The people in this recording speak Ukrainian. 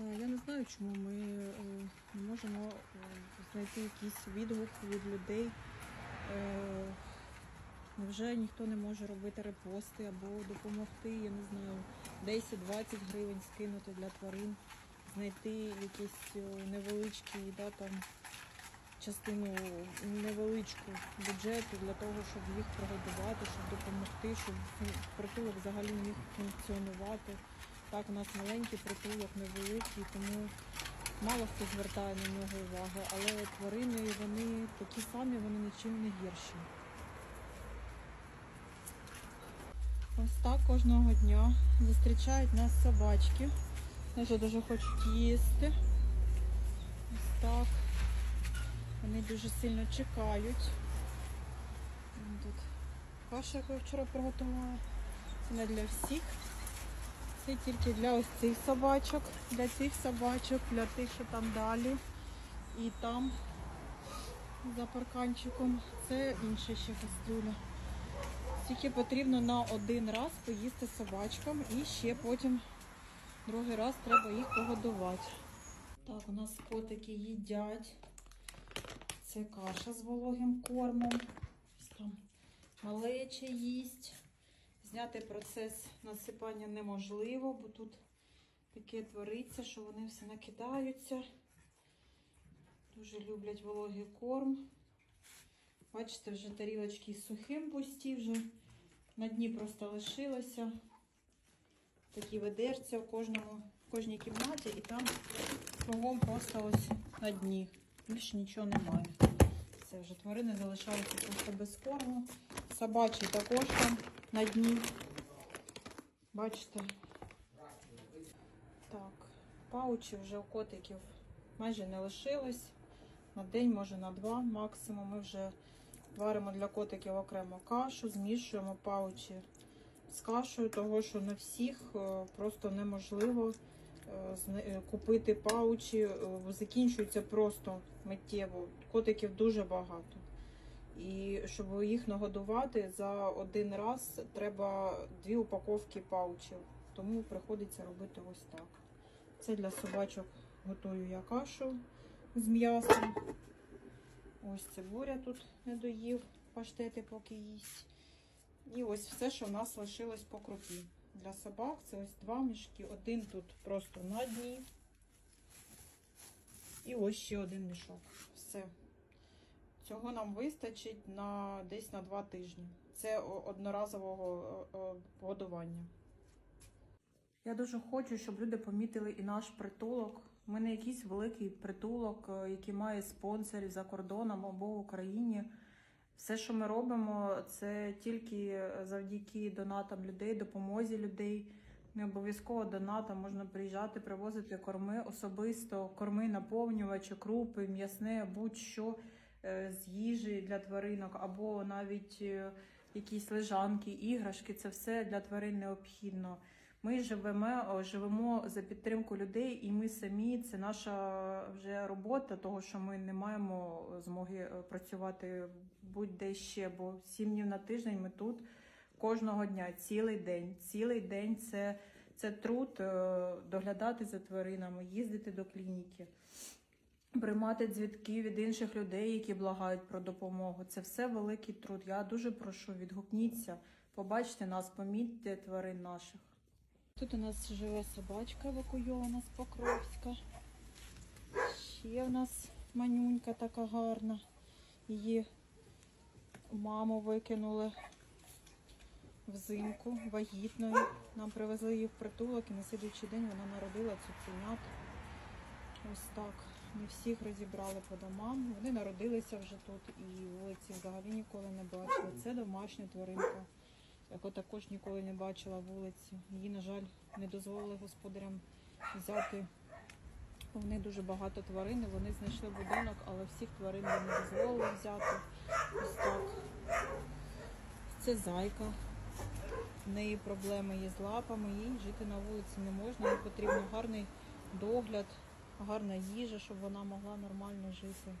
Е, Я не знаю, чому ми е, не можемо е, знайти якийсь відгук від людей. Невже ніхто не може робити репости або допомогти, я не знаю, 10-20 гривень скинути для тварин, знайти якийсь е, невеличкий, да, там, частину невеличку бюджету для того, щоб їх прогодувати, щоб допомогти, щоб ну, притулок взагалі міг функціонувати. Так, у нас маленький притулок, невеликий, тому мало хто звертає на нього увагу, але тварини вони такі самі, вони нічим не гірші. Ось так кожного дня зустрічають нас собачки. Дуже дуже хочуть їсти. Ось так. Вони дуже сильно чекають. Тут каша, яку я вчора приготувала. Це не для всіх. Це тільки для ось цих собачок, для цих собачок, для тих, що там далі. І там за парканчиком. Це інша ще кастрюля. Тільки потрібно на один раз поїсти собачкам і ще потім другий раз треба їх погодувати. Так, у нас котики їдять. Це каша з вологим кормом. Там малече їсть. Зняти процес насипання неможливо, бо тут таке твориться, що вони все накидаються. Дуже люблять вологий корм. Бачите, вже тарілочки з сухим пусті, вже на дні просто лишилося. Такі ведерця в кожному, в кожній кімнаті і там кругом просто ось на дні. Більше нічого немає. Все, вже тварини залишаються просто без корму. Собачі також там на дні. Бачите? Так, паучі вже у котиків майже не лишилось. На день, може на два максимум. Ми вже варимо для котиків окремо кашу, змішуємо паучі з кашею, того що на всіх е, просто неможливо е, е, купити паучі, закінчуються просто миттєво. Котиків дуже багато. І щоб їх нагодувати за один раз треба дві упаковки паучів. Тому приходиться робити ось так. Це для собачок готую я кашу з м'ясом. Ось цибуря тут не доїв, паштети поки їсть. І ось все, що в нас лишилось по крупі. Для собак це ось два мішки. Один тут просто на дні. І ось ще один мішок. Все. Цього нам вистачить на десь на два тижні. Це одноразового е, е, годування. Я дуже хочу, щоб люди помітили і наш притулок. Ми не якийсь великий притулок, е, який має спонсорів за кордоном або в Україні. Все, що ми робимо, це тільки завдяки донатам людей, допомозі людей. Не обов'язково донатам можна приїжджати, привозити корми особисто, корми, наповнювачі, крупи, м'ясне, будь-що е, з їжі для тваринок, або навіть е, якісь лежанки, іграшки. Це все для тварин необхідно. Ми живемо, живемо за підтримку людей, і ми самі це наша вже робота, того що ми не маємо змоги е, працювати будь-де ще, бо сім днів на тиждень ми тут кожного дня, цілий день. Цілий день це, це труд е, доглядати за тваринами, їздити до клініки. Приймати дзвінки від інших людей, які благають про допомогу. Це все великий труд. Я дуже прошу, відгукніться, побачте нас, помітьте тварин наших. Тут у нас живе собачка евакуйована з Покровська. Ще в нас манюнька така гарна. Її маму викинули взимку вагітною. Нам привезли її в притулок і на слідуючий день вона народила цуценят. Ось так. Не всіх розібрали по домам. Вони народилися вже тут і вулиці взагалі ніколи не бачили. Це домашня тваринка, яку також ніколи не бачила вулиці. Її, на жаль, не дозволили господарям взяти. бо В них дуже багато тварин, вони знайшли будинок, але всіх тварин не дозволили взяти. Ось так. Це зайка. В неї проблеми є з лапами, їй жити на вулиці не можна. Їй потрібен гарний догляд, гарна їжа, щоб вона могла нормально жити.